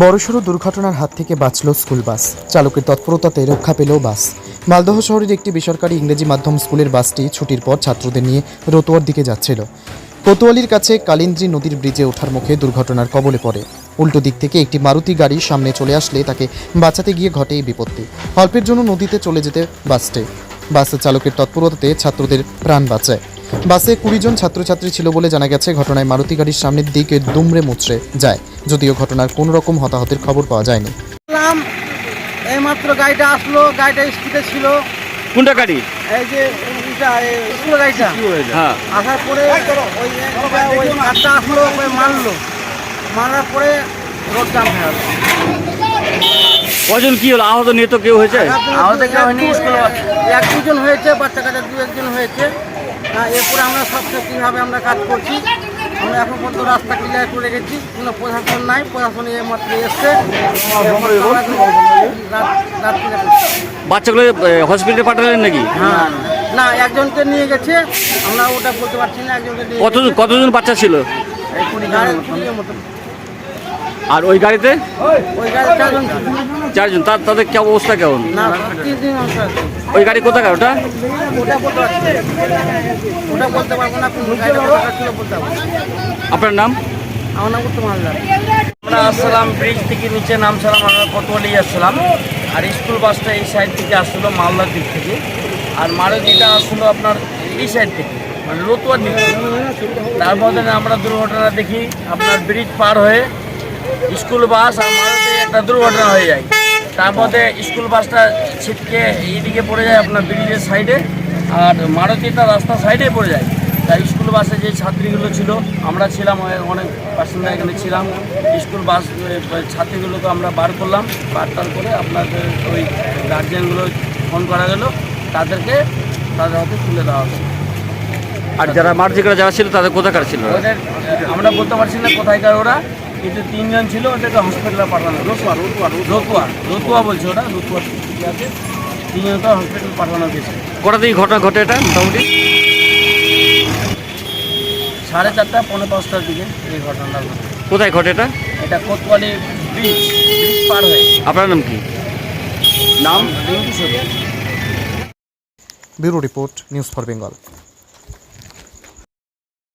বড়সড় দুর্ঘটনার হাত থেকে বাঁচল স্কুল বাস। চালকের তৎপরতাতে রক্ষা পেল বাস। মালদহ শহরের একটি বেসরকারি ইংরেজি মাধ্যম স্কুলের বাসটি ছুটির পর ছাত্রদের নিয়ে রতোয়ার দিকে যাচ্ছিল। কোতোয়ালির কাছে কালিন্দ্রী নদীর ব্রিজে ওঠার মুখে দুর্ঘটনার কবলে পড়ে। উল্টো দিক থেকে একটি মারুতি গাড়ি সামনে চলে আসলে তাকে বাঁচাতে গিয়ে ঘটে এই বিপত্তি। অল্পের জন্য নদীতে চলে যেতে বাসটি। বাসের চালকের তৎপরতাতে ছাত্রদের প্রাণ বাঁচায়। বাসে কুড়ি জন ছাত্রছাত্রী ছিল বলে জানা গেছে। ঘটনায় মারুতি গাড়ির সামনের দিকে দুমড়ে মুচড়ে যায়। যদিও ঘটনার কোনো রকম হতাহতের খবর পাওয়া যায়নি। এইমাত্র গাড়িটা আসলো গাড়িটা স্পিডে ছিল। কোনটা গাড়ি? এই যে স্কুল গাড়িটা। হ্যাঁ। আসার পরে ওই ওই কারটা আসলো ওই মারলো। মারার পরে রোড জাম হয়ে গেল। কজন কি হলো? আহত নিয়ে তো কেউ হয়েছে? আমাদের হয়নি স্কুল এক দুজন হয়েছে বাচ্চা কাচ্চা দু একজন হয়েছে। হ্যাঁ, এরপরে আমরা সব কীভাবে আমরা কাজ করছি আমরা এখন পর্যন্ত রাস্তা ক্লিয়ার করে গেছি কোনো প্রশাসন নাই প্রশাসন এসছে রাত clear করছি। বাচ্চাগুলো হসপিটালে পাঠালেন নাকি? হ্যাঁ না একজনকে নিয়ে গেছে আমরা ওটা বলতে পারছি না একজনকে কতজন কতজন বাচ্চা ছিল? এই কুড়ি মতো আর ওই গাড়িতে? ওই গাড়ি চারজন চারজন তার তাদের কেমন অবস্থা কেমন? ওই গাড়ি কোথাকার ওটা। আপনার নাম? আমার নাম উত্তম হালদার। আমরা আসলাম ব্রিজ থেকে নিচে নামছিলাম আমরা কতলি আসছিলাম আর স্কুল বাসটা এই সাইড থেকে আসছিল মালদার দিক থেকে। আর মারুতিটা আসছিল আপনার এই সাইড থেকে মানে লতুয়ার দিক থেকে। তার মধ্যে আমরা দুর্ঘটনা দেখি আপনার ব্রিজ পার হয়ে স্কুল বাস আর মারুতি একটা দুর্ঘটনা হয়ে যায়। তার মধ্যে স্কুল বাসটা ছিটকে এইদিকে পড়ে যায় আপনার ব্রিজের সাইডে আর মারুতিটা রাস্তার সাইডে পড়ে যায়। তাই স্কুল বাসে যে ছাত্রীগুলো ছিল আমরা ছিলাম অনেক- বাসিন্দা এখানে ছিলাম। স্কুল বাস ছাত্রীগুলোকে আমরা বার করলাম। বার টার করে আপনাদের ওই গার্জিয়ানগুলো ফোন করা গেল। তাদেরকে তাদের হাতে তুলে দেওয়া হলো। আর যারা মার্জিকরা যারা ছিল তাদের কোথাকার ছিল? আমরা বলতে পারছি না কোথায়কার ওরা। কিন্তু তিনজন ছিল ওদেরকে হসপিটালে পাঠানো রতুয়া রতুয়া রতুয়া। রতুয়া বলছে ওরা রতুয়া ঠিক আছে। তিনজনকে হসপিটাল পাঠানো গেছে। কটা দিকে ঘটনা ঘটে এটা মোটামুটি? সাড়ে চারটা পৌনে পাঁচটার দিকে এই ঘটনাটা ঘটে। কোথায় ঘটে এটা? এটা কোতওয়ালি ব্রিজ ব্রিজ পার হয়ে। আপনার নাম কি? নাম Rinku bureau report news for Bengal.